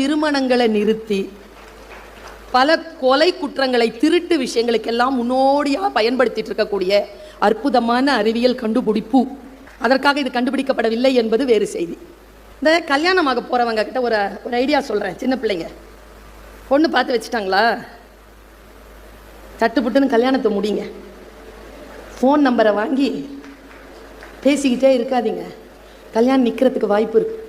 திருமணங்களை நிறுத்தி பல கொலை குற்றங்களை திருட்டு விஷயங்களுக்கெல்லாம் முன்னோடியாக பயன்படுத்திட்டு இருக்கக்கூடிய அற்புதமான அறிவியல் கண்டுபிடிப்பு. அதற்காக இது கண்டுபிடிக்கப்படவில்லை என்பது வேறு செய்தி. இந்த கல்யாணமாக போகிறவங்க கிட்ட ஒரு ஒரு ஐடியா சொல்கிறேன் சின்ன பிள்ளைங்க. பொண்ணு பார்த்து வச்சுட்டாங்களா? சட்டுப்புட்டுன்னு கல்யாணத்தை முடிங்க. ஃபோன் நம்பரை வாங்கி பேசிக்கிட்டே இருக்காதீங்க. கல்யாணம் நிற்கிறதுக்கு வாய்ப்பு இருக்குது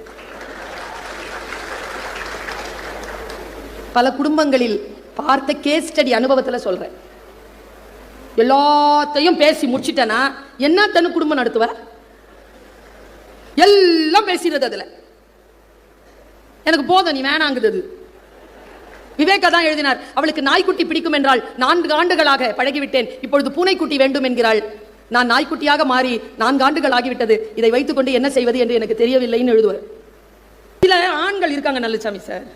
பல குடும்பங்களில் பார்த்த கேஸ் ஸ்டடி அனுபவத்தில் சொல்கிறேன் எல்லாத்தையும் பேசி முடிச்சிட்டேன்னா என்ன தனு குடும்பம் நடத்துவ? எல்லாம் பேசிடுறது அதில். எனக்கு போதும் நீ வேணாங்குது அது. விவேகா தான் எழுதினார் அவளுக்கு நாய்க்குட்டி பிடிக்கும் என்றால் நான்கு ஆண்டுகளாக பழகிவிட்டேன். இப்பொழுது பூனைக்குட்டி வேண்டும் என்கிறாள். நான் நாய்க்குட்டியாக மாறி நான்கு ஆண்டுகள் ஆகிவிட்டது. இதை வைத்துக்கொண்டு என்ன செய்வது என்று எனக்கு தெரியவில்லைன்னு எழுதுவார். சில ஆண்கள் இருக்காங்க நல்லசாமி சார்.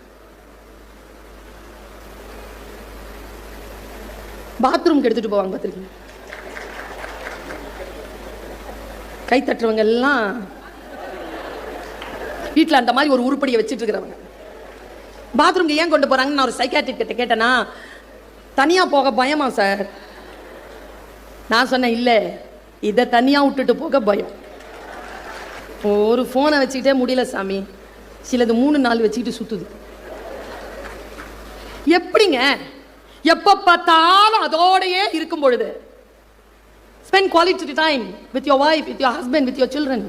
பாத்ரூம்க்கு எடுத்துகிட்டு போவாங்க பார்த்துருக்கீங்க கை தட்டுறவங்க எல்லாம் வீட்டில் அந்த மாதிரி ஒரு உருப்படியை வச்சுட்டு இருக்கிறவங்க. பாத்ரூம்க்கு ஏன் கொண்டு போகிறாங்கன்னு நான் ஒரு சைக்காட்ரிக் கிட்ட கேட்டேன்னா தனியாக போக பயமா சார்? நான் சொன்னேன் இல்லை இதை தனியாக விட்டுட்டு போக பயம். ஒரு ஃபோனை வச்சுக்கிட்டே முடியல சாமி. சிலது மூணு நாள் வச்சுக்கிட்டு சுற்றுது எப்படிங்க எப்ப பார்த்தாலும் அதோடையே இருக்கும் பொழுது. Spend quality time with your wife with your husband with your children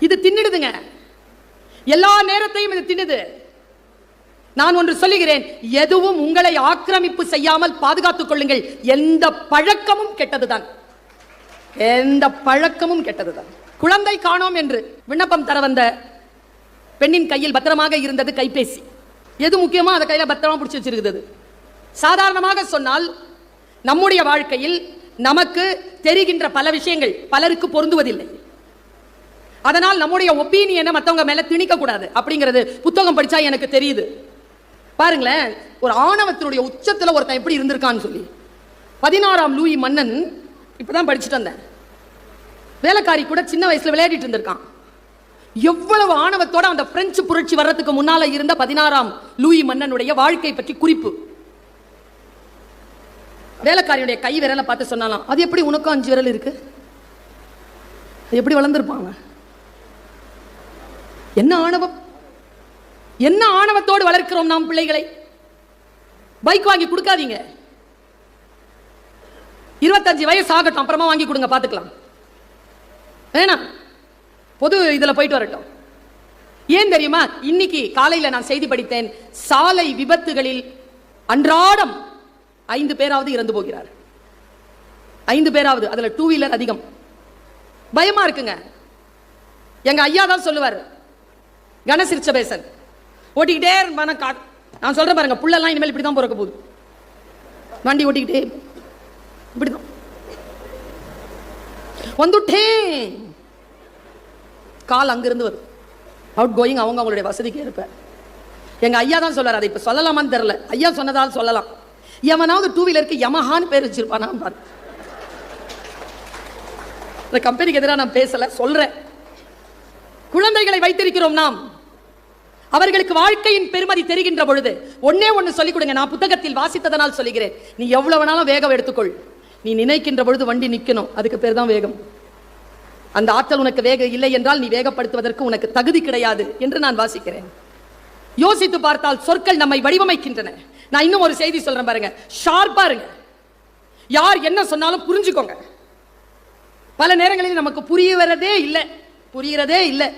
இது தின்னுடுதுங்க. எல்லா நேரத்தையும் இது தின்னுது. நான் ஒன்று சொல்லுகிறேன் எதுவும் உங்களை ஆக்கிரமிப்பு செய்யாமல் பாதுகாத்துக் கொள்ளுங்கள். எந்த பழக்கமும் கெட்டதுதான். எந்த பழக்கமும் கெட்டதுதான். குழந்தை காணோம் என்று விண்ணப்பம் தர வந்த பெண்ணின் கையில் பத்திரமாக இருந்தது கைபேசி. எது முக்கியமோ அதை கையில பத்திரமா பிடிச்சி வச்சிருக்கிறது. சாதாரணமாக சொன்னால் நம்முடைய வாழ்க்கையில் நமக்கு தெரிகின்ற பல விஷயங்கள் பலருக்கு பொருந்துவதில்லை. அதனால் நம்முடைய ஒப்பீனியனை மற்றவங்க மேல திணிக்க கூடாது அப்படிங்கிறது புத்தகம் படிச்சா எனக்கு தெரியுது. பாருங்களேன் ஒரு ஆணவத்தினுடைய உச்சத்தில் ஒருத்தன் எப்படி இருந்திருக்கான்னு சொல்லி. பதினாறாம் லூயி மன்னன் இப்பதான் படிச்சுட்டு வந்தேன். வேலைக்காரி கூட சின்ன வயசுல விளையாடிட்டு இருந்திருக்கான். எவ்வளவு ஆணவத்தோட அந்த பிரெஞ்சு புரட்சி வர்றதுக்கு முன்னால இருந்த பதினாறாம் லூயி மன்னனுடைய வாழ்க்கை பற்றி குறிப்பு. வேலைக்காரியுடைய கை விரலை பார்த்து சொன்னாலாம் அது எப்படி உனக்கும் அஞ்சு விரல் இருக்கு? அது எப்படி வளர்ந்துருப்பாங்க? என்ன ஆணவம்? என்ன ஆணவத்தோடு வளர்க்கிறோம் நாம் பிள்ளைகளை? பைக் வாங்கி கொடுக்காதீங்க. இருபத்தஞ்சு வயசு ஆகட்டும் அப்புறமா வாங்கி கொடுங்க பார்த்துக்கலாம். வேணாம். பொது இதில் போயிட்டு வரட்டும். ஏன் தெரியுமா? இன்னைக்கு காலையில் நான் செய்தி படித்தேன் சாலை விபத்துகளில் அன்றாடம் ஐந்து பேராவது இறந்து போகிறார். ஐந்து பேராவது அதில் டூ வீலர் அதிகம். பயமா இருக்குங்க. எங்க ஐயா தான் சொல்லுவார் கணசிரிச்சபேசன் ஓட்டிக்கிட்டே இருப்பான கா நான் சொல்கிறேன் பாருங்க புள்ளெல்லாம் இனிமேல் இப்படி தான் பிறக்க போகுது. வண்டி ஓட்டிக்கிட்டே இப்படி தான் வந்துட்டேன். கால் அங்கிருந்து வரும். அவுட் கோயிங் அவங்க அவங்களுடைய வசதிக்கு ஏற்ப எங்கள் ஐயா தான் சொல்லுவார் அதை இப்போ சொல்லலாமான்னு தெரில ஐயா சொன்னதால் சொல்லலாம். எவனாவது டூ வீலருக்கு யமஹான்னு பேர் வச்சிருப்பானா பாரு. இந்த கம்பெனிக்கு எதிராக நான் பேசல சொல்றேன். குழந்தைகளை வைத்திருக்கிறோம் நாம். அவர்களுக்கு வாழ்க்கையின் பெருமதி தெரிகின்ற பொழுது ஒன்னே ஒன்னு சொல்லிக் கொடுங்க. நான் புத்தகத்தில் வாசித்ததனால் சொல்லுகிறேன். நீ எவ்வளவு வேணாலும் வேகம் எடுத்துக்கொள். நீ நினைக்கின்ற பொழுது வண்டி நிற்கணும் அதுக்கு பேர் தான் வேகம். அந்த ஆற்றல் உனக்கு வேக இல்லை என்றால் நீ வேகப்படுத்துவதற்கு உனக்கு தகுதி கிடையாது என்று நான் வாசிக்கிறேன். யோசித்து பார்த்தால் சொற்கள் நம்மை வடிவமைக்கின்றன. நான் இன்னும் ஒரு செய்தி சொல்றேன் பாருங்க. ஷார்ப்பா இருங்க. யார் என்ன சொன்னாலும் புரிஞ்சுக்கோங்க. பல நேரங்களில் நமக்கு புரிய வரதே இல்லை. புரியறதே இல்லை.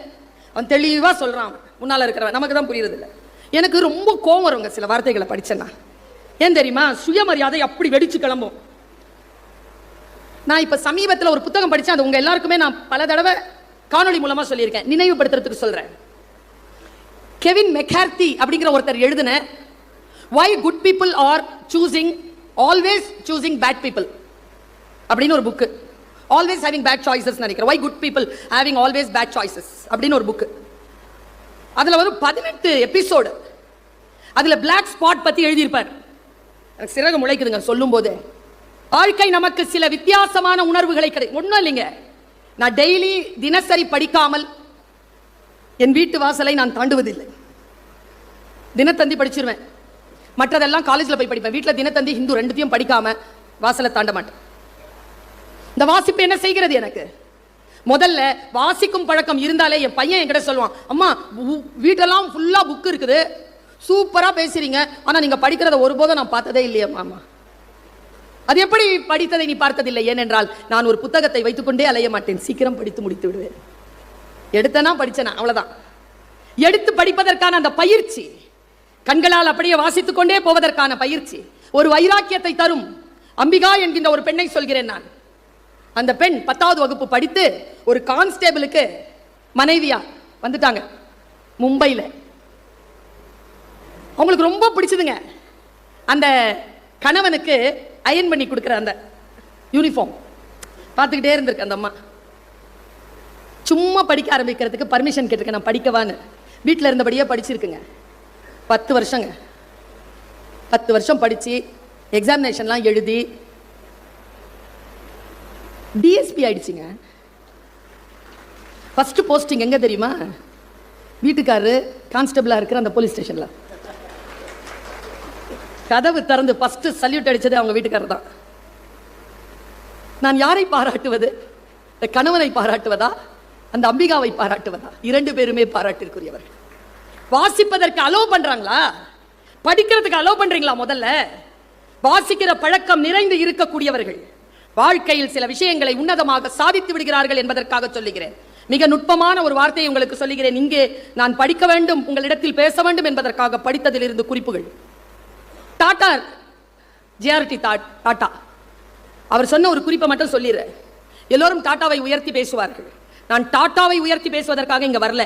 அவன் தெளிவா சொல்றான் அவன். முன்னால இருக்கிறவன். நமக்கு தான் புரியறது இல்லை எனக்கு ரொம்ப கோவம் வருங்க சில வார்த்தைகளை படிச்சேன்னா. ஏன் தெரியுமா? சுயமரியாதை அப்படி வெடிச்சு கிளம்பும். நான் இப்ப சமீபத்தில் ஒரு புத்தகம் படிச்சேன். அது உங்க எல்லாருக்குமே நான் பல தடவை காணொளி மூலமா சொல்லியிருக்கேன். நினைவுபடுத்துறதுக்கு சொல்றேன். கெவின் மெக்கார்த்தி அப்படிங்கிற ஒருத்தர் எழுதின why good people are choosing always choosing bad people அப்படின்னு ஒரு book always having bad choices நினைக்கிறேன். Why good people having always bad choices அப்படின்னு ஒரு புக்கு அதில் ஒரு பதினெட்டு எபிசோடு அதில் பிளாக் ஸ்பாட் பற்றி எழுதியிருப்பார். எனக்கு சிறகு முளைக்குதுங்க சொல்லும் போது வாழ்க்கை நமக்கு சில வித்தியாசமான உணர்வுகளை கிடை ஒன்றும் இல்லைங்க. நான் டெய்லி தினசரி படிக்காமல் என் வீட்டு வாசலை நான் தாண்டுவதில்லை. தினத்தந்தி படிச்சிருவேன். மற்றதெல்லாம் காலேஜில் போய் படிப்பேன். வீட்டில் தினத்தந்தி ஹிந்து ரெண்டுத்தையும் படிக்காம வாசலை தாண்ட மாட்டேன். இந்த வாசிப்பு என்ன செய்கிறது எனக்கு? முதல்ல வாசிக்கும் பழக்கம் இருந்தாலே என் பையன் என்கிட்ட சொல்லுவான் அம்மா வீட்டெல்லாம் ஃபுல்லாக புக் இருக்குது. சூப்பராக பேசுறீங்க. ஆனால் நீங்கள் படிக்கிறத ஒருபோதும் நான் பார்த்ததே இல்லையே மாமா. அது எப்படி படித்ததை நீ பார்த்ததில்லை? ஏனென்றால் நான் ஒரு புத்தகத்தை வைத்துக்கொண்டே அலைய மாட்டேன். சீக்கிரம் படித்து முடித்து விடுவேன். எடுத்தனா படிச்சனா அவ்வளோதான் எடுத்து படிப்பதற்கான அந்த பயிற்சி கண்களால் அப்படியே வாசித்துக் கொண்டே போவதற்கான பயிற்சி. ஒரு வைராக்கியத்தை தரும். அம்பிகா என்கின்ற ஒரு பெண்ணை சொல்கிறேன் நான். அந்த பெண் பத்தாவது வகுப்பு படித்து ஒரு கான்ஸ்டேபிளுக்கு மனைவியா வந்துட்டாங்க. மும்பையில். அவங்களுக்கு ரொம்ப பிடிச்சதுங்க. அந்த கணவனுக்கு அயன் பண்ணி கொடுக்குற அந்த யூனிஃபார்ம் பார்த்துக்கிட்டே இருந்திருக்கு அந்த அம்மா. சும்மா படிக்க ஆரம்பிக்கிறதுக்கு பர்மிஷன் கேட்டிருக்கேன் நான் படிக்கவான்னு. வீட்டில் இருந்தபடியே படிச்சிருக்குங்க. பத்து வருஷங்க. பத்து வருஷம் படித்து எக்ஸாமினேஷன்லாம் எழுதி டிஎஸ்பி ஆயிடுச்சுங்க. ஃபஸ்ட்டு போஸ்டிங் எங்கே தெரியுமா? வீட்டுக்காரரு கான்ஸ்டபிளாக இருக்கிற அந்த போலீஸ் ஸ்டேஷனில் கதவு திறந்து ஃபஸ்ட்டு சல்யூட் அடித்தது அவங்க வீட்டுக்காரர் தான். நான் யாரை பாராட்டுவது? இந்த கணவனை பாராட்டுவதா? அந்த அம்பிகாவை பாராட்டுவதா? இரண்டு பேருமே பாராட்டிற்குரியவர்கள். வாசிப்பதற்கு அலோ பண்றாங்களா? படிக்கிறதுக்கு அலோ பண்றீங்களா முதல்ல? வாசிக்கிற பழக்கம் நிறைந்து இருக்கக்கூடியவர்கள். வாழ்க்கையில் சில விஷயங்களை உன்னதமாக சாதித்து விடுகிறார்கள் என்பதற்காக சொல்லுகிறேன். மிக நுட்பமான ஒரு வார்த்தையை உங்களுக்கு சொல்லுகிறேன். இங்கே நான் படிக்க வேண்டும் உங்களிடத்தில் பேச வேண்டும் என்பதற்காக படித்ததிலிருந்து குறிப்புகள். டாடா ஜேஆர்டி டாடா அவர் சொன்ன ஒரு குறிப்பை மட்டும் சொல்லிடுறேன். எல்லோரும் டாட்டாவை உயர்த்தி பேசுவார்கள். நான் டாட்டாவை உயர்த்தி பேசுவதற்காக இங்கே வரல.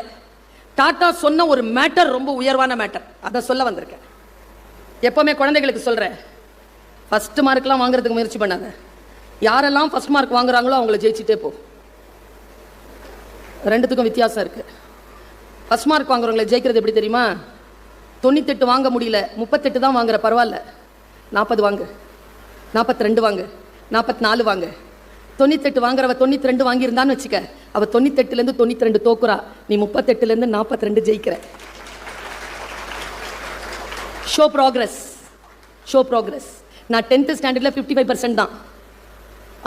டாட்டா சொன்ன ஒரு மேட்டர் ரொம்ப உயர்வான மேட்டர். அதை சொல்ல வந்திருக்கேன். எப்போவுமே குழந்தைகளுக்கு சொல்கிறேன் ஃபர்ஸ்ட் மார்க்லாம் வாங்குறதுக்கு முயற்சி பண்ணாத. யாரெல்லாம் ஃபஸ்ட் மார்க் வாங்குறாங்களோ அவங்கள ஜெயிச்சுட்டே போ. ரெண்டுத்துக்கும் வித்தியாசம் இருக்குது ஃபர்ஸ்ட் மார்க் வாங்குறவங்களை ஜெயிக்கிறது எப்படி தெரியுமா? தொண்ணூத்தெட்டு வாங்க முடியல. முப்பத்தெட்டு தான் வாங்குற பரவாயில்ல. நாற்பது வாங்கு. நாற்பத்தி ரெண்டு வாங்கு. நாற்பத்தி நாலு வாங்கு. தொண்ணூத்தெட்டு வாங்குறவ தொண்ணூத்தி ரெண்டு வாங்கியிருந்தான்னு வச்சுக்க. அவ தொண்ணூத்தெட்டுலேருந்து தொண்ணூத்தி ரெண்டு தோக்குறா. நீ முப்பத்தெட்டுலேருந்து நாற்பத்தி ரெண்டு ஜெயிக்கிற. ஷோ ப்ராக்ரஸ் ஷோ ப்ராக்ரஸ் நான் டென்த்து ஸ்டாண்டர்டில் ஃபிஃப்டி ஃபைவ் பர்சன்ட் தான்.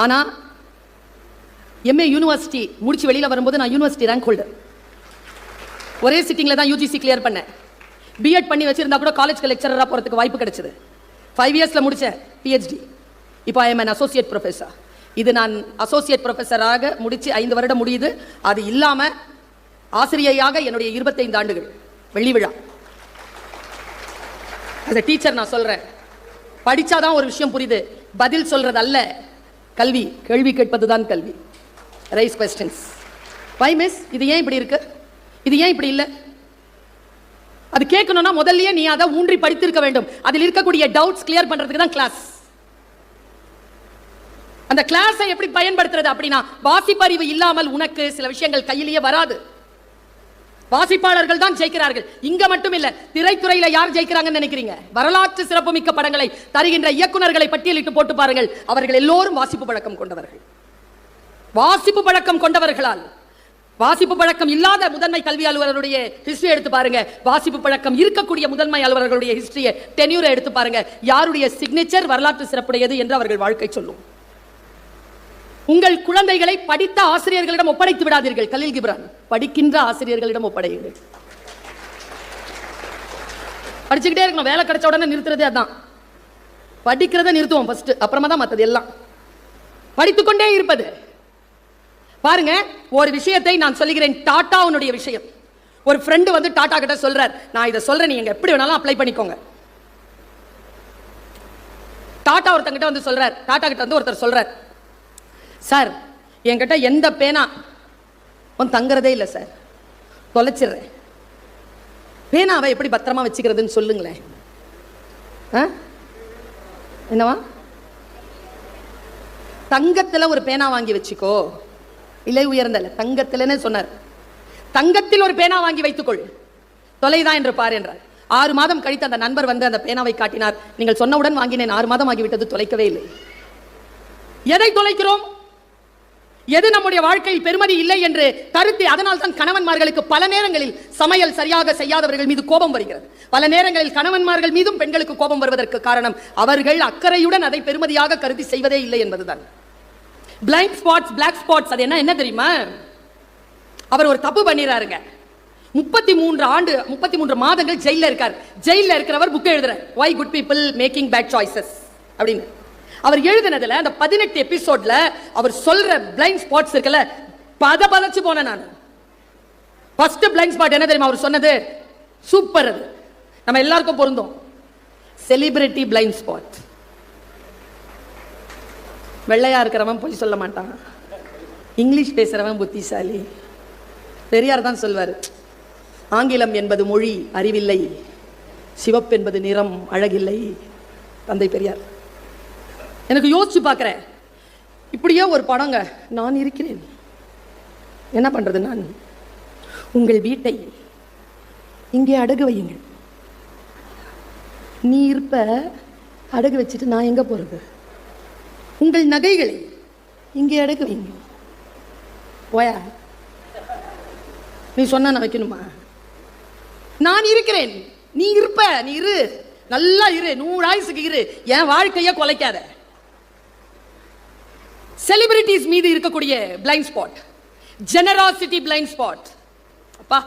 ஆனால் எம்ஏ யூனிவர்சிட்டி முடிச்சு வெளியில் வரும்போது நான் யூனிவர்சிட்டி ரேங்க் ஹோல்டர் ஒரே சிட்டிங்கில் தான் யூஜிசி கிளியர் பண்ணேன். பிஎட் பண்ணி வச்சிருந்தா கூட காலேஜ்க்கு லெக்சரராக போகிறதுக்கு வாய்ப்பு கிடைச்சது. ஃபைவ் இயர்ஸில் முடித்தேன் பிஹெச்டி இப்போ I am an associate professor இது நான் அசோசியேட் ப்ரொஃபஸராக முடித்து ஐந்து வருடம் முடியுது. அது இல்லாமல் ஆசிரியையாக என்னுடைய இருபத்தைந்து ஆண்டுகள். வெள்ளி விழா. As டீச்சர் நான் சொல்கிறேன் படித்தாதான் ஒரு விஷயம் புரியுது. பதில் சொல்கிறது அல்ல கல்வி. கேள்வி கேட்பது தான் கல்வி. ரைஸ் கொஸ்டின்ஸ் வை மிஸ் இது ஏன் இப்படி இருக்கு? இது ஏன் இப்படி இல்லை? அது கேட்கணும்னா முதல்லயே நீ அதை ஊன்றி படித்திருக்க வேண்டும். அதில் இருக்கக்கூடிய டவுட்ஸ் கிளியர் பண்ணுறதுக்கு தான் கிளாஸ் அந்த கிளாஸை எப்படி பயன்படுத்துறது அப்படின்னா வாசிப்பறிவு இல்லாமல் உனக்கு சில விஷயங்கள் கையிலேயே வராது. வாசிப்பாளர்கள் தான் ஜெயிக்கிறார்கள். இங்க மட்டும் இல்ல திரைத்துறையில யார் ஜெயிக்கிறாங்கன்னு நினைக்கிறீங்க? வரலாற்று சிறப்புமிக்க படங்களை தருகின்ற இயக்குனர்களை பட்டியலிட்டு போட்டு பாருங்கள். அவர்கள் எல்லோரும் வாசிப்பு பழக்கம் கொண்டவர்கள். வாசிப்பு பழக்கம் கொண்டவர்களால். வாசிப்பு பழக்கம் இல்லாத முதன்மை கல்வி அலுவலருடைய ஹிஸ்டரி எடுத்து பாருங்க. வாசிப்பு பழக்கம் இருக்கக்கூடிய முதன்மை அலுவலர்களுடைய ஹிஸ்டரியை டென்யூரை எடுத்து பாருங்க. யாருடைய சிக்னேச்சர் வரலாற்று சிறப்புடையது என்று அவர்கள் வாழ்க்கை சொல்லும். உங்கள் குழந்தைகளை படித்த ஆசிரியர்களிடம் ஒப்படைத்து விடாதீர்கள். கலில் கிப்ரான் படிக்கின்ற ஆசிரியர்களிடம் ஒப்படையுங்கள். படிச்சுக்கிட்டே இருக்கணும். வேலை கிடைச்ச உடனே நிறுத்துறதே அதான். படிக்கிறத நிறுத்துவோம் ஃபர்ஸ்ட் அப்புறமா தான் மற்றது எல்லாம். படித்துக்கொண்டே இருப்பது. பாருங்க ஒரு விஷயத்தை நான் சொல்லுகிறேன். டாட்டாவுனுடைய விஷயம். ஒரு ஃப்ரெண்டு வந்து டாட்டா கிட்ட சொல்றார் நான் இதை சொல்றேன். நீங்க எப்படி வேணாலும் அப்ளை பண்ணிக்கோங்க. டாட்டா ஒருத்தங்கிட்ட வந்து சொல்றார். டாட்டா கிட்ட வந்து ஒருத்தர் சொல்றார். சார் என்கிட்ட எந்த பேனா? உன் தங்குறதே இல்லை சார். தொலைச்சிடுறேன். பேனாவை எப்படி பத்திரமா வச்சுக்கிறதுன்னு சொல்லுங்களேன். ஆ? என்னவா? தங்கத்தில் ஒரு பேனா வாங்கி வச்சுக்கோ. இல்லை உயர்ந்தல தங்கத்திலன்னு சொன்னார். தங்கத்தில் ஒரு பேனா வாங்கி வைத்துக்கொள். தொலைதான் என்று பார் என்றார். ஆறு மாதம் கழித்து அந்த நண்பர் வந்து அந்த பேனாவை காட்டினார். நீங்கள் சொன்னவுடன் வாங்கினேன். ஆறு மாதம் ஆகிவிட்டது தொலைக்கவே இல்லை. எதை தொலைக்கிறோம்? எது நம்முடைய வாழ்க்கையில் பெருமதி இல்லை என்று கருத்து அதனால் தான் கணவன்மார்களுக்கு பல நேரங்களில் சமையல் சரியாக செய்யாதவர்கள் மீது கோபம் வருகிறது. பல நேரங்களில் கணவன்மார்கள் மீதும் பெண்களுக்கு கோபம் வருவதற்கு காரணம் அவர்கள் அக்கறையுடன் அதை பெருமதியாக கருதி செய்வதே இல்லை என்பதுதான். பிளைண்ட் ஸ்பாட்ஸ் பிளாக் ஸ்பாட்ஸ் அது என்ன என்ன தெரியுமா? அவர் ஒரு தப்பு பண்ணிடுறாருங்க முப்பத்தி மூன்று ஆண்டு முப்பத்தி மூன்று மாதங்கள் ஜெயில இருக்கார். ஜெயில இருக்கிறவர் புக் எழுதுறார். Why good people making bad choices அப்படின்னு. அவர் எழுதினதுல அந்த பதினெட்டு எபிசோட்ல அவர் சொல்ற பிளைண்ட் ஸ்பாட்ஸ் இருக்குல்ல பத பதச்சு போனேன் நான். ஃபர்ஸ்ட் பிளைண்ட் ஸ்பாட் என்ன தெரியுமா? அவர் சொன்னது சூப்பர் அது. நம்ம எல்லாருக்கும் பொருந்தும். செலிபிரிட்டி பிளைண்ட் ஸ்பாட் வெள்ளையா இருக்கிறவன் பொய் சொல்ல மாட்டான். இங்கிலீஷ் பேசுறவன் புத்திசாலி. பெரியார் தான் சொல்வார் ஆங்கிலம் என்பது மொழி அறிவில்லை. சிவப்பு என்பது நிறம் அழகில்லை. தந்தை பெரியார். எனக்கு யோசிச்சு பார்க்குறேன். இப்படியே ஒரு படங்க நான் இருக்கிறேன். என்ன பண்ணுறது நான்? உங்கள் வீட்டை இங்கே அடகு வையுங்கள். நீ இருப்ப அடகு வச்சுட்டு நான் எங்கே போகிறது உங்கள் நகைகளை இங்கே அடகு வைங்க போயா? நீ சொன்ன நான் வைக்கணுமா? நான் இருக்கிறேன். நீ இருப்ப. நீ இரு. நல்லா இரு. நூறு ஆயுசுக்கு இரு. என் வாழ்க்கையை கொலைக்காத. செலிபிரிட்டிஸ் மீது இருக்கக்கூடிய blind spot generosity blind spot அப்பா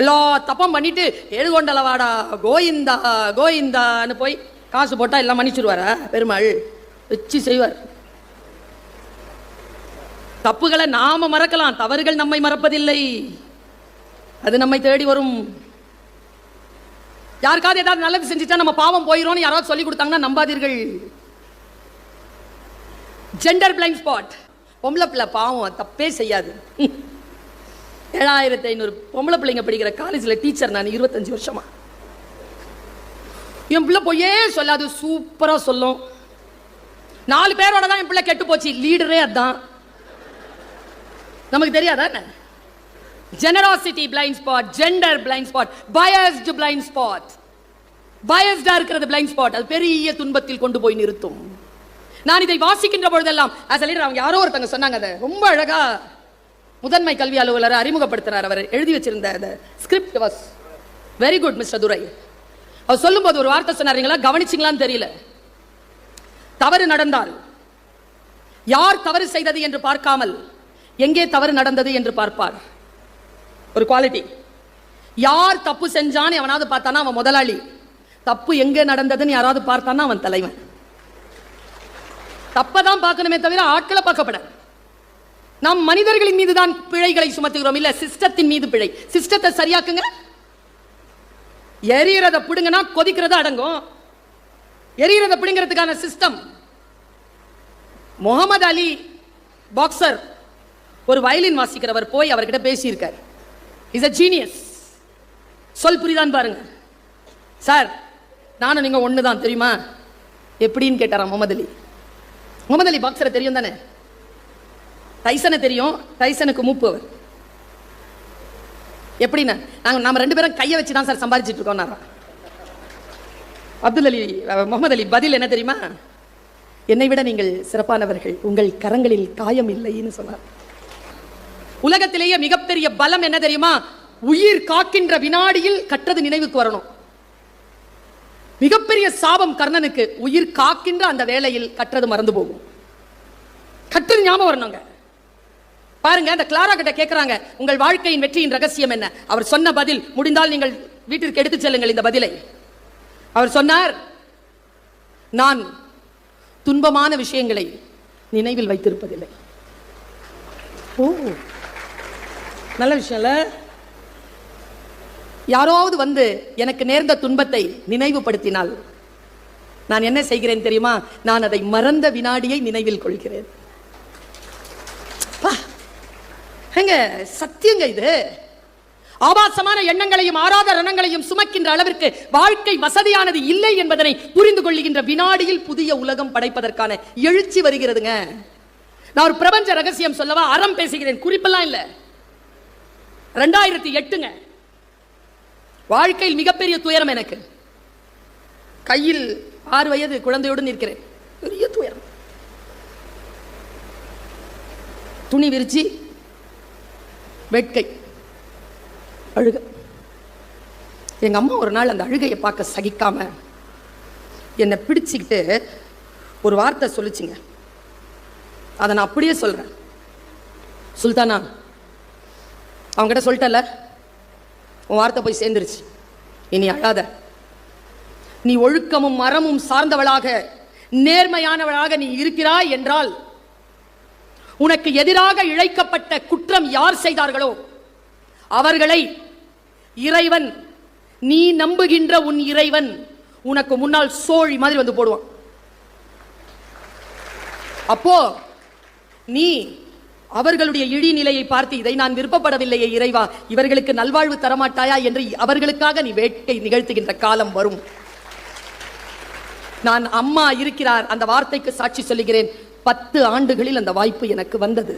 எல்லா தப்பம் பண்ணிட்டு எழுகொண்டலவாடா கோயிந்தா கோயிந்தான்னு போய் காசு போட்டா எல்லாம் மன்னிச்சிருவாரா? பெருமாள் வச்சு செய்வார். தப்புகளை நாம மறக்கலாம் தவறுகள் நம்மை மறப்பதில்லை. அது நம்மை தேடி வரும். யாருக்காவது ஏதாவது நல்லது செஞ்சுட்டா நம்ம பாவம் போயிடும்னு யாராவது சொல்லி கொடுத்தாங்கன்னா நம்பாதீர்கள். ஜெண்டர் பிளைண்ட் ஸ்பாட் பொம்பளை பிள்ளை பாவம் தப்பே செய்யாது. ஏழாயிரத்தி ஐநூறு பொம்பளை பிள்ளைங்க படிக்கிற காலேஜில் டீச்சர் நான் இருபத்தஞ்சு வருஷமா. என் பிள்ளை பொய்யே சொல்லாது சூப்பராக சொல்லும். நாலு பேரோட தான் என் பிள்ளை கெட்டு போச்சு லீடரே அதான். நமக்கு தெரியாதா என்ன? Generosity blind spot gender blind spot biased blind spot பயஸ்டா இருக்கிறது பிளைண்ட் ஸ்பாட் அது பெரிய துன்பத்தில் கொண்டு போய் நிறுத்தும். நான் இதை வாசிக்கின்ற பொழுதெல்லாம் as லீடர் அவங்க யாரோ ஒருத்தங்க சொன்னாங்க அதை. ரொம்ப அழகா முதன்மை கல்வி அலுவலர் அறிமுகப்படுத்தினார் அவர். எழுதி வச்சிருந்த அந்த script was very good mister Durai அவர் சொல்லும்போது ஒரு வார்த்தை சொன்னாருங்களா கவனிச்சிங்களான்னு தெரியல. தவறு நடந்தால் யார் தவறு செய்தது என்று பார்க்காமல் எங்கே தவறு நடந்தது என்று பார்ப்பார். ஒரு குவாலிட்டி யார் தப்பு செஞ்சான்னு எவனாவது பார்த்தானா? அவன் முதலாளி. தப்பு எங்கே நடந்ததுன்னு யாராவது பார்த்தானா? அவன் தலைவன். தப்பதான் பார்க்கணுமே தவிர ஆட்களை பார்க்கப்படாது. நாம் மனிதர்களின் மீது தான் பிழைகளை சுமத்துகிறோம். இல்ல சிஸ்டத்தின் மீது பிழை. சிஸ்டத்தை சரியாக்குங்க. எரியறத பிடுங்கன்னா கொதிக்கிறது அடங்கும். எரியறத பிடுங்கிறதுக்கான சிஸ்டம் முகமது அலி பாக்ஸர் ஒரு வயலின் வாசிக்கிறவர் போய் அவர்கிட்ட பேசியிருக்கார். இஸ் அ ஜீனியஸ் சொல் புரிதான் பாருங்க. சார் நானும் நீங்க ஒன்று தான் தெரியுமா? எப்படின்னு கேட்டாரா முகமது அலி. முகமது அலி பாக்ஸரை தெரியும் தானே? டைசனை தெரியும் டைசனுக்கு மூப்பு அவர். எப்படின்னா நாங்கள் நாம ரெண்டு பேரும் கையை வச்சு தான் சார் சம்பாதிச்சிட்டு இருக்கோம் அப்துல் அலி முகமது அலி பதில் என்ன தெரியுமா? என்னை விட நீங்கள் சிறப்பானவர்கள் உங்கள் கரங்களில் காயம் இல்லைன்னு சொன்னார். உலகத்திலேயே மிகப்பெரிய பலம் என்ன தெரியுமா? உயிர் காக்கின்ற வினாடியில் கற்றது நினைவுக்கு வரணும். மிகப்பெரிய சாபம் கர்ணனுக்கு உயிர் காக்கின்ற அந்த வேளையில் கற்றது மறந்து போகும். கற்றது ஞாபகம் வரணுங்க. பாருங்க அந்த கிளாரா கிட்ட கேட்கிறாங்க உங்கள் வாழ்க்கையின் வெற்றியின் ரகசியம் என்ன? அவர் சொன்ன பதில் முடிந்தால் நீங்கள் வீட்டிற்கு எடுத்துச் செல்லுங்கள் இந்த பதிலை. அவர் சொன்னார் நான் துன்பமான விஷயங்களை நினைவில் வைத்திருப்பதில்லை. ஓ நல்ல விஷயம் இல்லை யாராவது வந்து எனக்கு நேர்ந்த துன்பத்தை நினைவுபடுத்தினால் நான் என்ன செய்கிறேன் தெரியுமா? நான் அதை மறந்த வினாடியை நினைவில் கொள்கிறேன். பா, ஏங்க சத்தியங்க இது. ஆபாசமான எண்ணங்களையும் ஆறாத ரணங்களையும் சுமக்கின்ற அளவிற்கு வாழ்க்கை வசதியானது இல்லை என்பதனை புரிந்து கொள்ளுகின்ற வினாடியில் புதிய உலகம் படைப்பதற்கான எழுச்சி வருகிறதுங்க. நான் ஒரு பிரபஞ்ச ரகசியம் சொல்லவா? அறம் பேசுகிறேன். குறிப்பெல்லாம் இல்லை. ரெண்டாயிரத்தி எட்டுங்க. வாழ்க்கையில் மிகப்பெரிய துயரம் எனக்கு. கையில் ஆறு வயது குழந்தையோடு நிற்கிறேன். பெரிய துயரம். துணி விரிச்சு வெட்கை அழுக. எங்கள் அம்மா ஒரு நாள் அந்த அழுகையை பார்க்க சகிக்காம என்னை பிடிச்சிக்கிட்டு ஒரு வார்த்தை சொல்லிச்சிங்க. அதை நான் அப்படியே சொல்கிறேன் சுல்தானா அவங்ககிட்ட சொல்லிட்டல உன் வார்த்தை போய் சேர்ந்துருச்சு. இனி அழாத. நீ ஒழுக்கமும் மரமும் சார்ந்தவளாக நேர்மையானவளாக நீ இருக்கிறாய் என்றால் உனக்கு எதிராக இழைக்கப்பட்ட குற்றம் யார் செய்தார்களோ அவர்களை இறைவன் நீ நம்புகின்ற உன் இறைவன் உனக்கு முன்னால் சோழி மாதிரி வந்து போடுவான். அப்போ நீ அவர்களுடைய இழி நிலையை பார்த்து இதை நான் விருப்பப்படவில்லையே இறைவா இவர்களுக்கு நல்வாழ்வு தரமாட்டாயா என்று அவர்களுக்காக நீ வேட்கை நிகழ்த்துகின்ற காலம் வரும். நான் அம்மா இருக்கிறார் அந்த வார்த்தைக்கு சாட்சி சொல்லுகிறேன். பத்து ஆண்டுகளில் அந்த வாய்ப்பு எனக்கு வந்தது.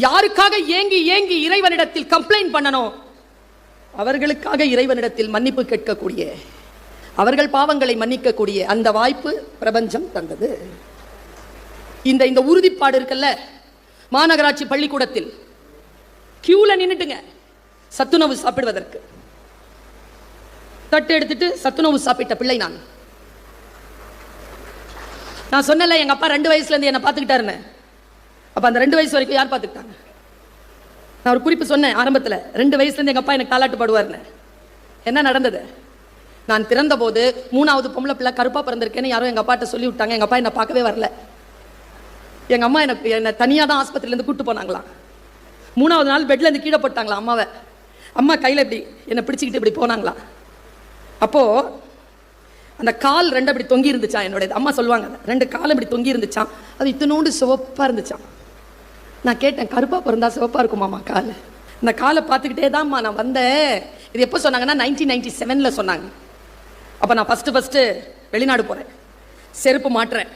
யாருக்காக ஏங்கி ஏங்கி இறைவனிடத்தில் கம்ப்ளைண்ட் பண்ணணும்? அவர்களுக்காக இறைவனிடத்தில் மன்னிப்பு கேட்கக்கூடிய அவர்கள் பாவங்களை மன்னிக்கக்கூடிய அந்த வாய்ப்பு பிரபஞ்சம் தந்தது. இந்த இந்த உறுதிப்பாடு இருக்குல்ல? மாநகராட்சி பள்ளிக்கூடத்தில் கியூல நின்றுட்டுங்க சத்துணவு சாப்பிடுவதற்கு. தட்டு எடுத்துட்டு சத்துணவு சாப்பிட்ட பிள்ளை நான். நான் சொன்னல எங்க அப்பா ரெண்டு வயசுல இருந்து என்ன பார்த்துக்கிட்டாருன்னு. அப்ப அந்த ரெண்டு வயசு வரைக்கும் யார் பார்த்துக்கிட்டாங்க? நான் ஒரு குறிப்பு சொன்னேன் ஆரம்பத்தில். ரெண்டு வயசுல இருந்து எங்க அப்பா எனக்கு தாலாட்டு பாடுவார்னு என்ன நடந்தது? நான் பிறந்தபோது மூணாவது பொம்பளை பிள்ளை கருப்பா பிறந்திருக்கேன்னு யாரும் எங்க அப்பாட்ட சொல்லி விட்டாங்க எங்க அப்பா என்னை பார்க்கவே வரல. எங்கள் அம்மா எனக்கு என்னை தனியாக தான் ஆஸ்பத்திரியிலேருந்து கூட்டு போனாங்களாம் மூணாவது நாள் பெட்லேருந்து கீழே போட்டாங்களாம் அம்மாவை. அம்மா கையில் இப்படி என்னை பிடிச்சிக்கிட்டு இப்படி போனாங்களாம் அப்போது அந்த கால் ரெண்டு அப்படி தொங்கி இருந்துச்சான் என்னோட அம்மா சொல்லுவாங்க ரெண்டு கால் இப்படி தொங்கி இருந்துச்சான் அது இத்தனோண்டு சிவப்பாக இருந்துச்சான் நான் கேட்டேன் கருப்பாக பிறந்தா சிவப்பாக இருக்குமாம்மா கால்? இந்த காலை பார்த்துக்கிட்டே தான்மா நான் வந்தேன். இது எப்போ சொன்னாங்கன்னா நைன்டீன் நைன்டி செவனில் சொன்னாங்க. அப்போ நான் ஃபஸ்ட்டு ஃபஸ்ட்டு வெளிநாடு போகிறேன் செருப்பு மாட்டுறேன்.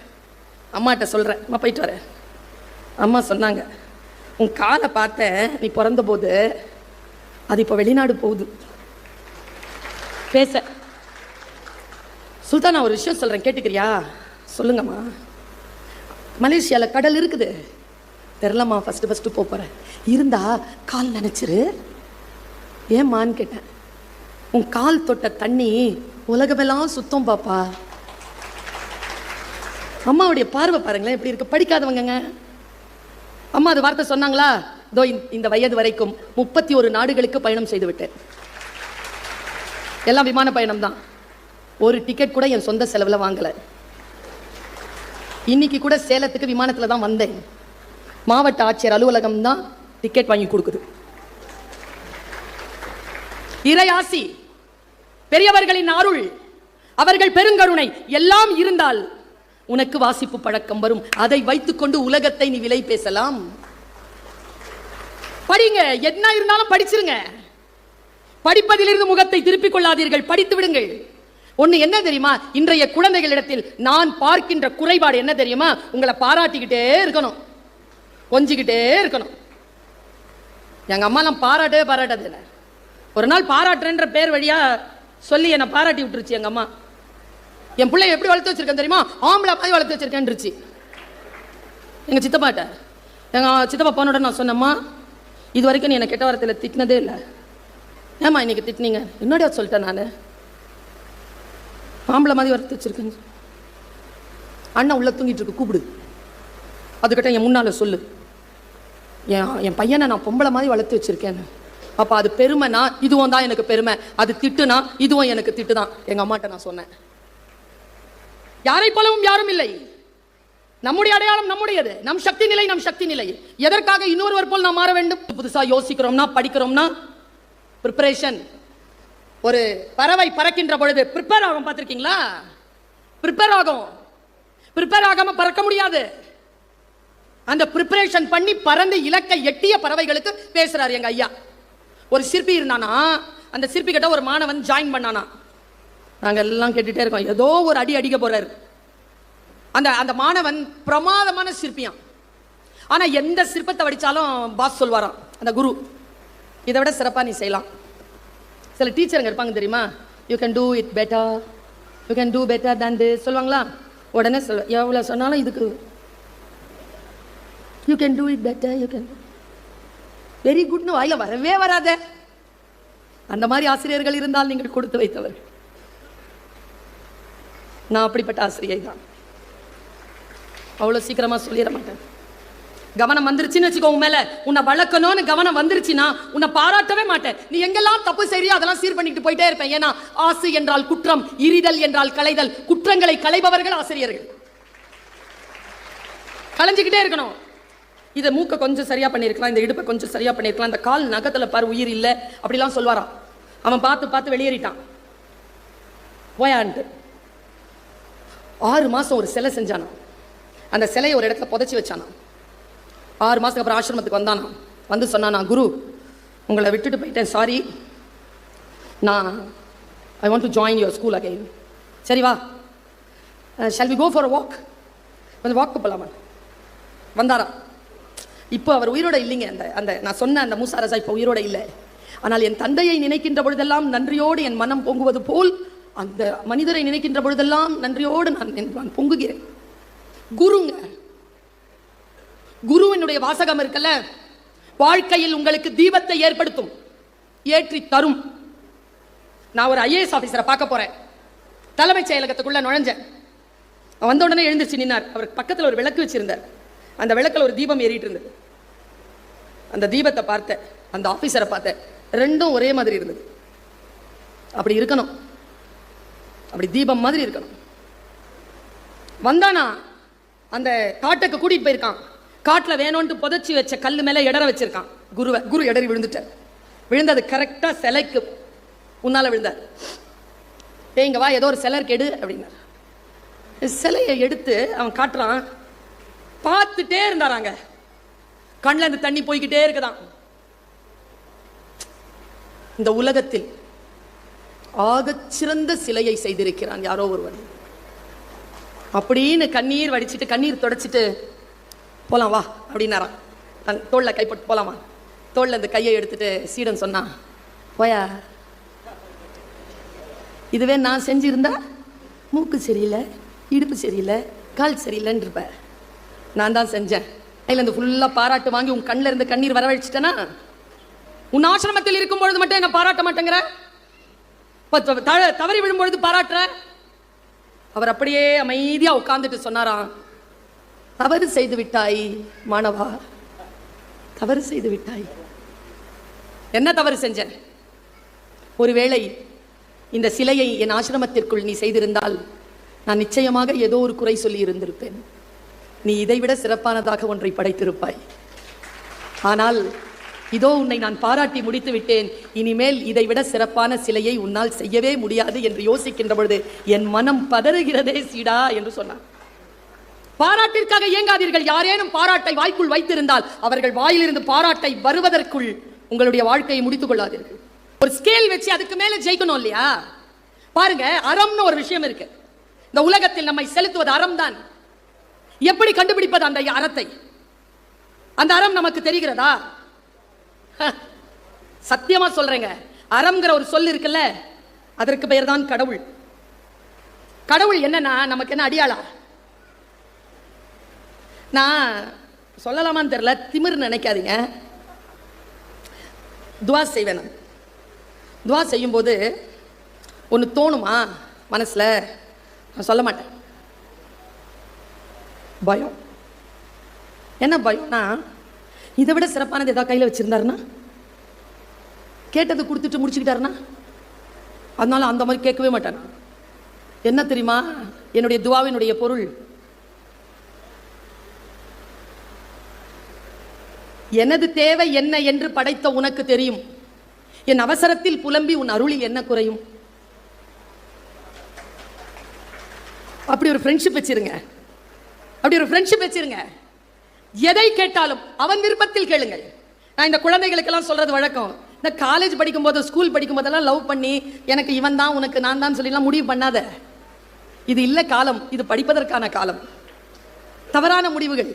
அம்மாட்ட சொல்கிறேன் அம்மா போயிட்டு வரேன். அம்மா சொன்னாங்க உன் காலை பார்த்தேன் நீ பிறந்தபோது அது இப்போ வெளிநாடு போகுது. பேச. சுல்தான் நான் ஒரு விஷயம் சொல்கிறேன் கேட்டுக்கிறியா? சொல்லுங்கம்மா. மலேசியாவில் கடல் இருக்குது. தெரிலம்மா ஃபஸ்ட்டு ஃபஸ்ட்டு போக போகிறேன் இருந்தா கால் நினச்சிரு. ஏம்மான்னு கேட்டேன். உன் கால் தொட்ட தண்ணி உலகமெல்லாம் சுத்தம் பாப்பா. அம்மாவுடைய பார்வை பாருங்களேன் எப்படி இருக்கு? படிக்காதவங்கங்க. அம்மா அது வார்த்தை சொன்னாங்களா? இதோ இந்த- இந்த வயது வரைக்கும் முப்பத்தி ஒரு நாடுகளுக்கு பயணம் செய்து விட்டேன் எல்லாம் விமான பயணம் தான் ஒரு டிக்கெட் கூட என் சொந்த செலவில் வாங்கலை. இன்னைக்கு கூட சேலத்துக்கு விமானத்தில் தான் வந்தேன். மாவட்ட ஆட்சியர் அலுவலகம் தான் டிக்கெட் வாங்கி கொடுக்குது. இறையாசி பெரியவர்களின் அருள் அவர்கள் பெருங்கருணை எல்லாம் இருந்தால் உனக்கு வாசிப்பு பழக்கம் வரும். அதை வைத்துக்கொண்டு உலகத்தை நீ விலை பேசலாம். படிங்க. என்ன இருந்தாலும் படிச்சிருங்க. படிப்பதிலிருந்து முகத்தை திருப்பிக் கொள்ளாதீர்கள். படித்து விடுங்கள். ஒன்று என்ன தெரியுமா? இன்றைய குழந்தைகளிடத்தில் நான் பார்க்கின்ற குறைபாடு என்ன தெரியுமா? உங்களை பாராட்டிக்கிட்டே இருக்கணும். கொஞ்சிக்கிட்டே இருக்கணும். எங்க அம்மாலாம் பாராட்டவே பாராட்டாது என்ன ஒரு நாள் பாராட்டுறேன்ற பேர் வழியா சொல்லி என்னை பாராட்டி விட்டுருச்சு எங்க அம்மா. என் பிள்ளை எப்படி வளர்த்து வச்சிருக்கேன் தெரியுமா? ஆம்பளை மாதிரி வளர்த்து வச்சிருக்கேன்ருச்சு எங்கள் சித்தப்பாட்ட எங்கள் சித்தப்பா போனோட நான் சொன்னேம்மா இது வரைக்கும் நீ என்னை கெட்ட வாரத்தில் திட்டினதே இல்லை. ஏம்மா இன்னைக்கு திட்டினீங்க? என்னோடய சொல்லிட்டேன் நான்? ஆம்பளை மாதிரி வளர்த்து வச்சிருக்கேன். அண்ணன் உள்ள தூங்கிட்டு இருக்கு கூப்பிடு. அதுக்கிட்ட என் முன்னால் சொல்லு. என் என் பையனை நான் பொம்பளை மாதிரி வளர்த்து வச்சுருக்கேன்னு. அப்போ அது பெருமைனா இதுவும் தான் எனக்கு பெருமை. அது திட்டுனா இதுவும் எனக்கு திட்டு தான் எங்கள் அம்மாட்ட நான் சொன்னேன். யாரை போலவும் யாரும் இல்லை. நம்முடைய அடையாளம் நம்முடையது. நம் சக்தி நிலை நம் சக்தி நிலை. எதற்காக இன்னொருவர் போல் நாம் மாற வேண்டும்? புதுசா யோசிக்கிறோம்னா படிக்கிறோம்னா ப்ரிப்பரேஷன் ஒரு பறவை பறக்கின்ற பொழுது ப்ரிப்பேர் ஆகும் பார்த்துருக்கீங்களா? ப்ரிப்பேர் ஆகும். ப்ரிப்பேர் ஆகாம பறக்க முடியாது. அந்த ப்ரிப்பரேஷன் பண்ணி பறந்து இலக்கை எட்டிய பறவைகளுக்கு பேசுறாரு எங்க ஐயா. ஒரு சிற்பி இருந்தானா? அந்த சிற்பி கிட்ட ஒரு மாணவன் ஜாயின் பண்ணானா? நாங்கள் எல்லாம் கேட்டுட்டே இருக்கோம். ஏதோ ஒரு அடி அடிக்க போகிறாரு அந்த அந்த மாணவன் பிரமாதமான சிற்பியான் ஆனால் எந்த சிற்பத்தை வடித்தாலும் பாஸ் சொல்வாராம். அந்த குரு. இதை விட சிறப்பாக நீ செய்யலாம். சில டீச்சருங்க இருப்பாங்க தெரியுமா? You can do it better you can do better than சொல்லுவாங்களா? உடனே சொல்ல எவ்வளோ சொன்னாலும் இதுக்கு. You can do it better you can very குட்னு வாயில் வரவே வராதே. அந்த மாதிரி ஆசிரியர்கள் இருந்தால் நீங்கள் கொடுத்து வைத்தவர்கள். நான் அப்படிப்பட்ட ஆசிரியை தான். அவ்வளோ சீக்கிரமாக சொல்லிட மாட்டேன். கவனம் வந்துருச்சுன்னு வச்சுக்கோ உன் மேலே உன்னை வளர்க்கணும்னு கவனம் வந்துருச்சுன்னா உன்னை பாராட்டவே மாட்டேன். நீ எங்கெல்லாம் தப்பு செய்றியோ அதெல்லாம் சீர் பண்ணிட்டு போயிட்டே இருப்பேன். ஏன்னா ஆசை என்றால் குற்றம் இரிதல் என்றால் களைதல். குற்றங்களை களைபவர்கள் ஆசிரியர்கள். களைஞ்சுக்கிட்டே இருக்கணும். இதை மூக்கை கொஞ்சம் சரியா பண்ணியிருக்கலாம் இந்த இடுப்பை கொஞ்சம் சரியா பண்ணியிருக்கலாம். இந்த கால் நகத்துல பாரு உயிர் இல்லை அப்படிலாம் சொல்வாராம். அவன் பார்த்து பார்த்து வெளியேறிட்டான். போயான்ட்டு ஆறு மாதம் ஒரு சிலை செஞ்சானா அந்த சிலையை ஒரு இடத்துல புதைச்சி வச்சானா ஆறு மாதத்துக்கு அப்புறம் ஆசிரமத்துக்கு வந்தானா வந்து சொன்னானா குரு உங்களை விட்டுட்டு போயிட்டேன் சாரி நான் I want to join your school again சரி வா. Shall we go for walk கொஞ்சம் வாக்கு போகலாமா வந்தாரா இப்போ அவர் உயிரோட இல்லைங்க. அந்த அந்த நான் சொன்ன அந்த மூசாரசா இப்போ உயிரோட இல்லை. ஆனால் என் தந்தையை நினைக்கின்ற பொழுதெல்லாம் நன்றியோடு என் மனம் பொங்குவது போல் அந்த மனிதரை நினைக்கின்ற பொழுதெல்லாம் நன்றியோடு நான் நான் பொங்குகிறேன். குருங்க குருவினுடைய வாசகம் இருக்கல வாழ்க்கையில் உங்களுக்கு தீபத்தை ஏற்படுத்தும் ஏற்றி தரும். நான் ஒரு ஐஏஎஸ் ஆபீசரை பார்க்க போறேன். தலைமைச் செயலகத்துக்குள்ள நுழைஞ்சேன். வந்த உடனே எழுந்திருச்சு நின்னார். அவர் பக்கத்தில் ஒரு விளக்கு வச்சிருந்தார். அந்த விளக்கில் ஒரு தீபம் ஏறிட்டு இருந்தது. அந்த தீபத்தை பார்த்தேன் அந்த ஆபீசரை பார்த்தேன் ரெண்டும் ஒரே மாதிரி இருந்தது. அப்படி இருக்கணும். அப்படி தீபம் மாதிரி இருக்கணும். வந்தானா அந்த காட்டுக்கு கூட்டிட்டு போயிருக்கான். காட்டுல வேணும்ன்ட்டு புதைச்சி வச்ச கல்லு மேலே இடற வச்சிருக்கான். குருவை குரு இடறி விழுந்துட்டார். விழுந்தது கரெக்டா சிலைக்கு உன்னால விழுந்தார். டேய் வா ஏதோ ஒரு சிலருக்கு எடு அப்படின்னார். சிலையை எடுத்து அவன் காட்டுறான். பார்த்துட்டே இருந்தாராங்க கண்ணில் இந்த தண்ணி போய்கிட்டே இருக்குதான். இந்த உலகத்தில் ஆகச் சிறந்த சிலையை செய்திருக்கிறான் யாரோ ஒருவன். அப்படின்னு கண்ணீர் வடிச்சிட்டு கண்ணீர் தொடச்சிட்டு போலாம் வா அப்படின்னாரான் தன் தோளில் கைப்பட்டு போலாமா தோளில் அந்த கையை எடுத்துட்டு சீடன் சொன்னான் போயா இதுவே நான் செஞ்சிருந்தா மூக்கு சரியில்லை இடுப்பு சரியில்லை கால் சரியில்லைன்னு நான் தான் செஞ்சேன். அதில் இந்த ஃபுல்லாக பாராட்டு வாங்கி உன் கண்ணில் இருந்து கண்ணீர் வரவழைச்சிட்டேனா? உன் ஆசிரமத்தில் இருக்கும் பொழுது மட்டும் என்ன பாராட்ட மாட்டேங்கிற? தவறி விழும்பொழுது பாராட்டுற? அவர் அப்படியே அமைதியா உட்கார்ந்துட்டு சொன்னாராம் தவறு செய்து விட்டாய் மாணவா. தவறு செய்து விட்டாய். என்ன தவறு செஞ்சேன் ஒருவேளை இந்த சிலையை என் ஆசிரமத்திற்குள் நீ செய்திருந்தால் நான் நிச்சயமாக ஏதோ ஒரு குறை சொல்லி இருந்திருப்பேன். நீ இதைவிட சிறப்பானதாக ஒன்றை படைத்திருப்பாய். ஆனால் இதோ உன்னை நான் பாராட்டி முடித்து விட்டேன். இனிமேல் இதைவிட சிறப்பான சிலையை உன்னால் செய்யவே முடியாது என்று யோசிக்கின்ற பொழுது என் மனம் பதறுகிறதே சீடா என்று சொன்னார் பாராட்டிற்காக இயங்காதீர்கள். யாரேனும் பாராட்டை வாய்க்குள் வைத்திருந்தால் அவர்கள் வாயிலிருந்து பாராட்டை வருவதற்குள் உங்களுடைய வாழ்க்கையை முடித்துக் கொள்ளாதீர்கள். ஒரு ஸ்கேல் வச்சு அதுக்கு மேல ஜெயிக்கணும் இல்லையா? பாருங்க அறம்னு ஒரு விஷயம் இருக்கு. இந்த உலகத்தில் நம்மை செலுத்துவது அறம் தான் எப்படி கண்டுபிடிப்பது அந்த அறத்தை? அந்த அறம் நமக்கு தெரிகிறதா? ஹ, சத்தியமா சொல்றேங்க. அறம்ங்கிற ஒரு சொல் இருக்குல்ல அதற்கு பெயர் தான் கடவுள். கடவுள் என்னன்னா நமக்கு என்ன அடியாளா? நான் சொல்லலாமான்னு தெரியல திமிர் நினைக்காதீங்க. துவா செய்வேன் நான். துவா செய்யும்போது ஒன்று தோணுமா மனசில்? நான் சொல்ல மாட்டேன். பயம். என்ன பயம்னா இதை விட சிறப்பானது ஏதாவது கையில் வச்சுருந்தாருன்னா? கேட்டது கொடுத்துட்டு முடிச்சுக்கிட்டாருன்னா? அதனால அந்த மாதிரி கேட்கவே மாட்டேன் என்ன தெரியுமா? என்னுடைய துவாவினுடைய பொருள். எனது தேவை என்ன என்று படைத்த உனக்கு தெரியும். என் அவசரத்தில் புலம்பி உன் அருளி என்ன குறையும்? அப்படி ஒரு ஃப்ரெண்ட்ஷிப் வச்சிருங்க. அப்படி ஒரு ஃப்ரெண்ட்ஷிப் வச்சிருங்க. எதை கேட்டாலும் அவன் விருப்பத்தில் கேளுங்கள். நான் இந்த குழந்தைகளுக்கெல்லாம் சொல்றது வழக்கம். இந்த காலேஜ் படிக்கும்போது ஸ்கூல் படிக்கும் போதெல்லாம் லவ் பண்ணி எனக்கு இவன் தான் உனக்கு நான் தான் சொல்லிலாம் முடிவு பண்ணாத. இது இல்லை காலம் இது படிப்பதற்கான காலம். தவறான முடிவுகள்.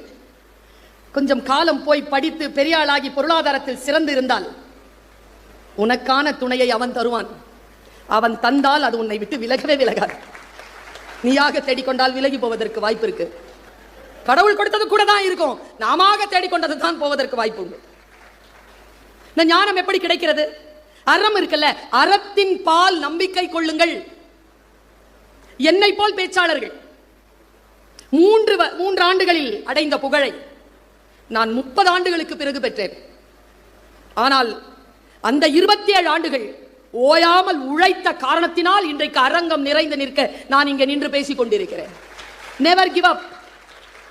கொஞ்சம் காலம் போய் படித்து பெரிய ஆளாகி பொருளாதாரத்தில் சிறந்து இருந்தால் உனக்கான துணையை அவன் தருவான். அவன் தந்தால் அது உன்னை விட்டு விலகவே விலகாது. நீயாக தேடிக்கொண்டால் விலகி போவதற்கு வாய்ப்பு இருக்குது கடவுள் கொடுத்தது கூட தான் இருக்கும். நாம தேடிக்கொண்டது தான் போவதற்கு வாய்ப்பு உண்டு. இந்த ஞானம் எப்படி கிடைக்கிறது? அறம் இருக்குல்ல அறத்தின் பால் நம்பிக்கை கொள்ளுங்கள். என்னை போல் பேச்சாளர்கள் மூன்று வ- மூன்று ஆண்டுகளில் அடைந்த புகழை நான் முப்பது ஆண்டுகளுக்கு பிறகு பெற்றேன். ஆனால் அந்த இருபத்தி ஏழு ஆண்டுகள் ஓயாமல் உழைத்த காரணத்தினால் இன்றைக்கு அரங்கம் நிறைந்து நிற்க நான் இங்கே நின்று பேசிக் கொண்டிருக்கிறேன் never give up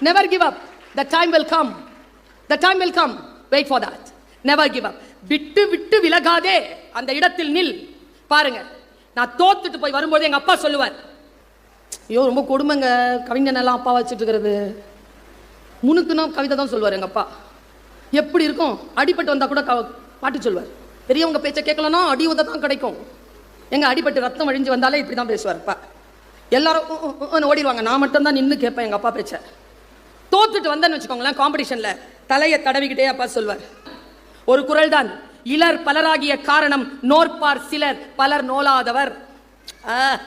never give up the time will come the time will come wait for that never give up விட்டு விட்டு விலகாதே. அந்த இடத்தில் நில். பாருங்க நான் தோத்துட்டு போய் வரும்போது எங்க அப்பா சொல்லுவார். ஐயோ ரொம்ப கொடுமைங்க. கவிஞன் எல்லாம் அப்பா வச்சுட்டு இருக்கிறது. முனுக்குன்னா கவிதை தான் சொல்லுவார் எங்க அப்பா. எப்படி இருக்கும்? அடிபட்டு வந்தா கூட க- பாட்டு சொல்லுவார். பெரியவங்க பேச்சை கேட்கலன்னா அடி உத தான் கிடைக்கும். எங்க அடிபட்டு ரத்தம் வழிஞ்சு வந்தாலே இப்படி தான் பேசுவார் அப்பா. எல்லாரும் ஓடிடுவாங்க. நான் மட்டும் தான் நின்று கேட்பேன் எங்க அப்பா பேச்சை. தோத்துட்டு வந்தேன்னு வச்சுக்கோங்களேன் காம்படிஷன்ல தலையை தடவிக்கிட்டே அப்பா சொல்வார். ஒரு குரல் தான் இலர் பலராகிய காரணம் நோற்பார் சிலர் பலர் நோலாதவர் ஆ.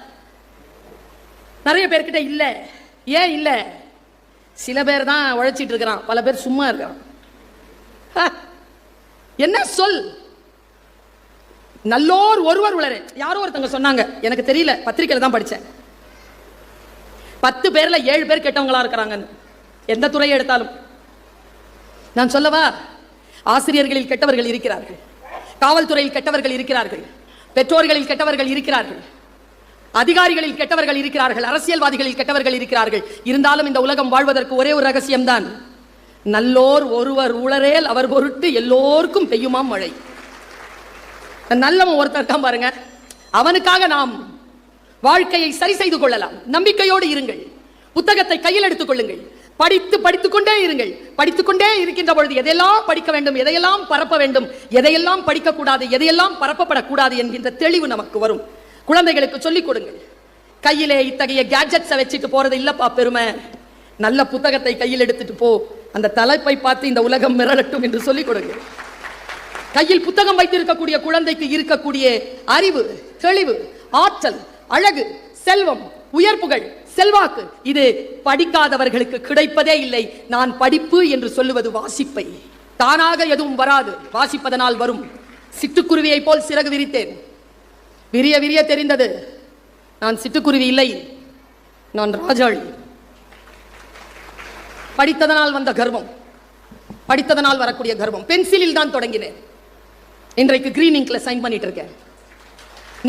நிறைய பேர்கிட்ட இல்ல. ஏன் இல்ல? சில பேர் தான் உழைச்சிட்டு இருக்கிறான். பல பேர் சும்மா இருக்கிறான். ஆ. என்ன சொல்? நல்லோர் ஒருவர் உளரே. யாரோ ஒருத்தங்க சொன்னாங்க. எனக்கு தெரியல. பத்திரிக்கையில் தான் படிச்சேன். பத்து பேர்ல ஏழு பேர் கெட்டவங்களா இருக்கிறாங்கன்னு. எந்த துறையை எடுத்தாலும். நான் சொல்லவா? ஆசிரியர்களில் கெட்டவர்கள் இருக்கிறார்கள். காவல்துறையில் கெட்டவர்கள் இருக்கிறார்கள். பெற்றோர்களில் கெட்டவர்கள் இருக்கிறார்கள். அதிகாரிகளில் கெட்டவர்கள் இருக்கிறார்கள். அரசியல்வாதிகளில் கெட்டவர்கள் இருக்கிறார்கள். இருந்தாலும் இந்த உலகம் வாழ்வதற்கு ஒரே ஒரு ரகசியம்தான். நல்லோர் ஒருவர் உளரேல் அவர் பொருட்டு எல்லோருக்கும் பெய்யுமாம் மழை. நல்லவன் ஒருத்தர் தான் பாருங்க. அவனுக்காக நாம் வாழ்க்கையை சரி செய்து கொள்ளலாம். நம்பிக்கையோடு இருங்கள். புத்தகத்தை கையில் எடுத்துக் கொள்ளுங்கள். படித்து படித்துக்கொண்டே இருங்கள். படித்துக்கொண்டே இருக்கின்ற பொழுது எதையெல்லாம் படிக்க வேண்டும் எதையெல்லாம் பரப்ப வேண்டும் எதையெல்லாம் படிக்கக்கூடாது எதையெல்லாம் பரப்பப்படக்கூடாது என்கின்ற தெளிவு நமக்கு வரும். குழந்தைகளுக்கு சொல்லிக் கொடுங்கள். கையிலே இத்தகைய கேட்ஜெட்ஸை வச்சுட்டு போறது இல்லப்பா பெருமை. நல்ல புத்தகத்தை கையில் எடுத்துட்டு போ. அந்த தலைப்பை பார்த்து இந்த உலகம் மிரளட்டும் என்று சொல்லிக் கொடுங்கள். கையில் புத்தகம் வைத்திருக்கக்கூடிய குழந்தைக்கு இருக்கக்கூடிய அறிவு தெளிவு ஆற்றல் அழகு செல்வம் உயர்ப்புகள் செல்வாக்கு. இது படிக்காதவர்களுக்கு கிடைப்பதே இல்லை. நான் படிப்பு என்று சொல்லுவது வாசிப்பை. தானாக எதுவும் வராது. வாசிப்பதனால் வரும். சிட்டுக்குருவியை போல் சிறகு விரித்தேன். விரிய விரிய தெரிந்தது. நான் சிட்டுக்குருவி இல்லை. நான் ராஜாளி. படித்ததனால் வந்த கர்வம். படித்ததனால் வரக்கூடிய கர்வம். பென்சிலில் தான் தொடங்கினேன். இன்றைக்கு கிரீன் இங்கில் சைன் பண்ணிட்டு இருக்கேன்.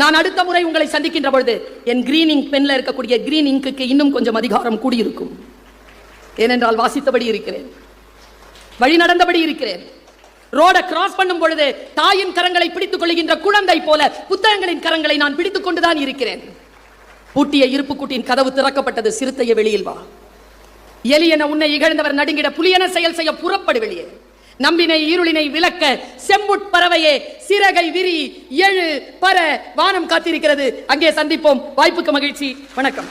நான் அடுத்த முறை உங்களை சந்திக்கின்ற பொழுது என் கிரீன் இங்க் பென்ல இருக்கக்கூடிய கிரீன் இங்க்குக்கு இன்னும் கொஞ்சம் அதிகாரம் கூடியிருக்கும். ஏனென்றால் வாசித்தபடி இருக்கிறேன். வழி நடந்தபடி இருக்கிறேன். ரோட கிராஸ் பண்ணும் பொழுது தாயின் கரங்களை பிடித்துக் கொள்கின்ற குழந்தை போல புத்தகங்களின் கரங்களை நான் பிடித்துக் கொண்டுதான் இருக்கிறேன். பூட்டிய இருப்பு கூட்டின் கதவு திறக்கப்பட்டது சிறுத்தைய வெளியில் வா. எலியென உன்னை இகழ்ந்தவர் நடுங்கிட புலியன செயல் செய்ய புறப்படு வெளியே. நம்பினை இருளினை விளக்க செம்புட் பறவையே சிறகை விரி எழு பர வானம் காத்திருக்கிறது. அங்கே சந்திப்போம். வாய்ப்புக்கு மகிழ்ச்சி. வணக்கம்.